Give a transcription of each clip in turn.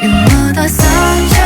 in what I saw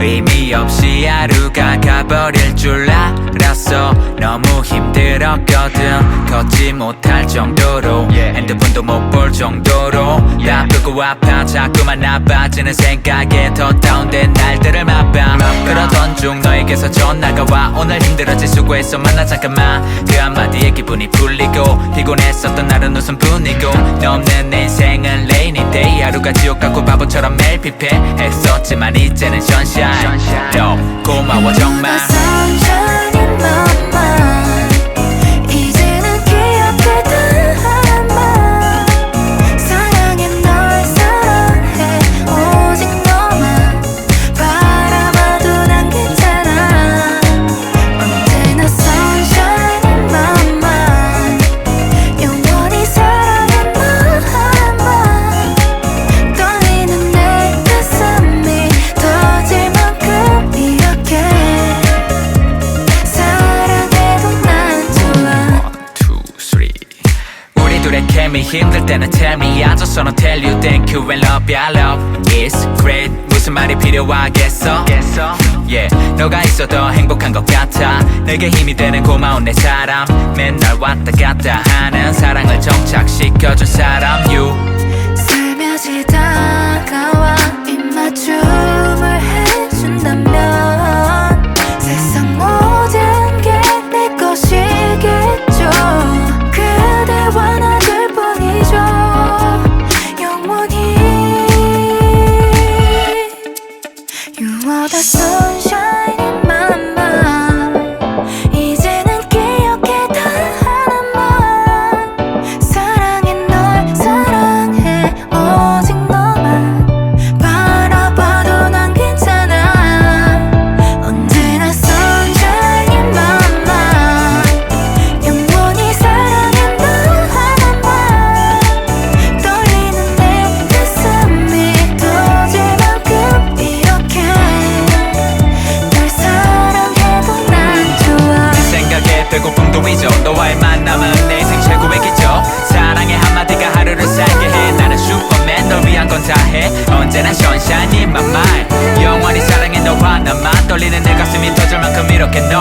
의미 없이 하루가 가버릴 줄 알았어. 너무 힘들었거든. 걷지 못할 정도로. 핸드폰도 못 볼 정도로. 바쁘고 아파. 자꾸만 나빠지는 생각에 더 다운된 날들을 맛봐. 그러던 중 너에게서 전화가 와. 오늘 힘들었지. 수고했어. 만나 잠깐만. 그 한마디에 기분이 풀리고 피곤했었던 날은 웃음뿐이고. 내 인생은 레이니 데이. 하루가 지옥 같고 바보처럼 매일 피폐했었지만 이제는 sunshine. 너 고마워 정말 우리 둘의 케미 힘들 때는 tell me just wanna tell you thank you and love you I love is great. 무슨 말이 필요하겠어? Yeah 너가 있어 더 행복한 것 같아. 내게 힘이 되는 고마운 내 사람. 맨날 왔다 갔다 하는 사랑을 정착시켜준 사람. You 戻そ 풍덩이죠. 너와의 만남은 내 인생 최고의 기적. 사랑의 한마디가 하루를 살게 해. 나는 슈퍼맨 널 위한 건 다해. 언제나 sunshine in my mind. 영원히 사랑해 너와 나만 떨리는 내 가슴이 터질 만큼 이렇게 널